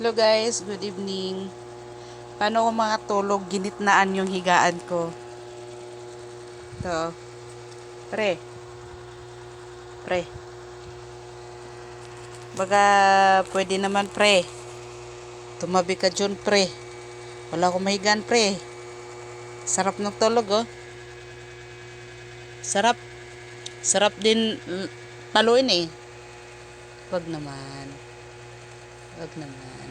Hello guys, good evening. Paano ko mga tulog, ginitnaan yung higaan ko. Ito. Pre. Pre. Baga, pwede naman pre. Tumabi ka dyan pre. Wala akong mahigaan pre. Sarap ng tulog oh. Sarap. Sarap din paluin eh. Wag naman. Wag naman.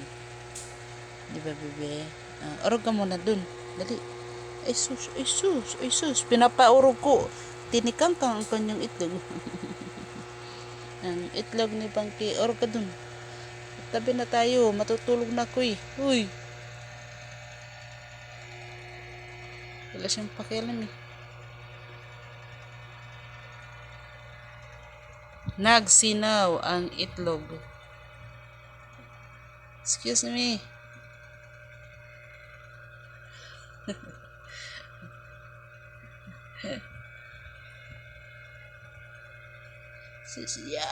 Di ba, bebe? Uh, orog ka muna dun. Dali. Ay sus, ay sus, ay sus. Pinapaurog ko. Tinikang kang ang kanyang itlog. ang itlog ni Pangki. Orog ka dun. Tabi na tayo. Matutulog na ako eh. Uy. Wala siyang pakialam eh. Nagsinaw ang itlog. Excuse me. Sisiya.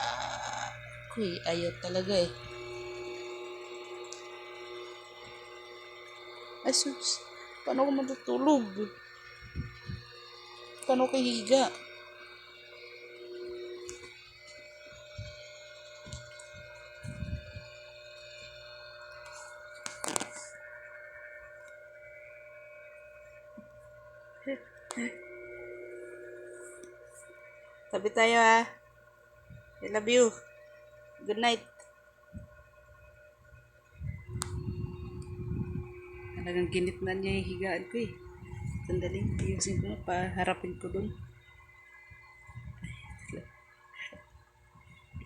Kuy, ayaw talaga eh. Ay, sus. Paano ako matutulog? Paano ako higa? Tabi tayo ha. I love you. Good night. Talagang ginit na niya yung higaan ko eh. Sandali, ayusin ko. Paharapin ko dun.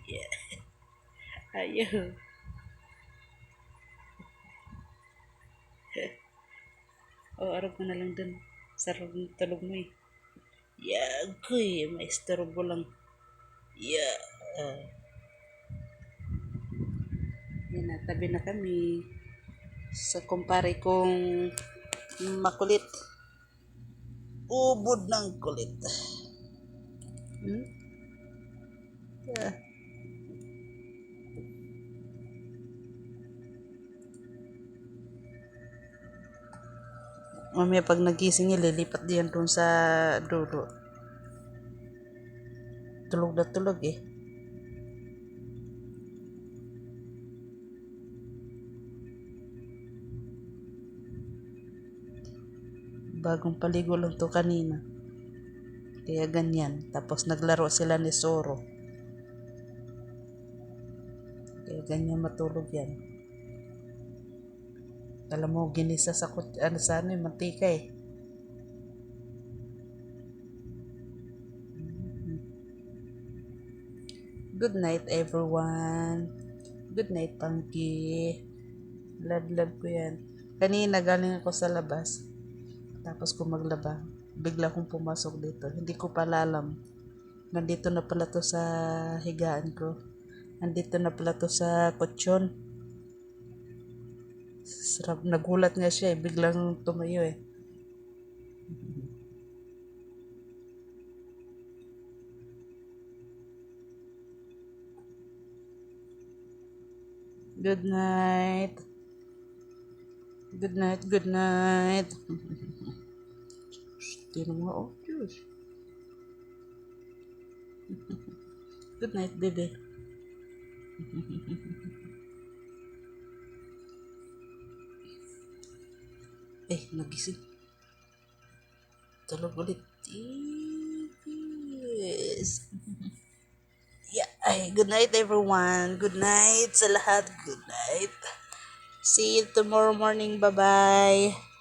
Yeah. Ayaw. O, oh, arap ko na lang dun. Sarap ng tulog mo eh. Yeah, kuy. May istorbo lang. Yeah. Uh. Yan tabi na kami. Sa kumpare kong makulit. Ubod ng kulit. Hmm? Yeah. Mamaya pag nagising niya, lilipat diyan dun sa dulo. Tulog na tulog eh. Bagong paligo lang to kanina. Kaya ganyan. Tapos naglaro sila ni Soro. Kaya ganyan matulog yan. Alam mo, ginisa sa, ano, sa ano, mantika eh. Good night, everyone. Good night, Pangki. Love, love ko yan. Kanina, galing ako sa labas. Tapos ko maglaba, bigla kong pumasok dito. Hindi ko pala alam. Nandito na pala to sa higaan ko. Nandito na pala to sa kutsyon. Sarap, nagulat nga siya eh. Biglang tumayo eh. Good night. Good night, good night. Tinan mo oh, Diyos. Good night, baby. nagising. Tulog ulit. Yes. Yeah, ay, good night everyone. Good night sa lahat. Good night. See you tomorrow morning. Bye-bye.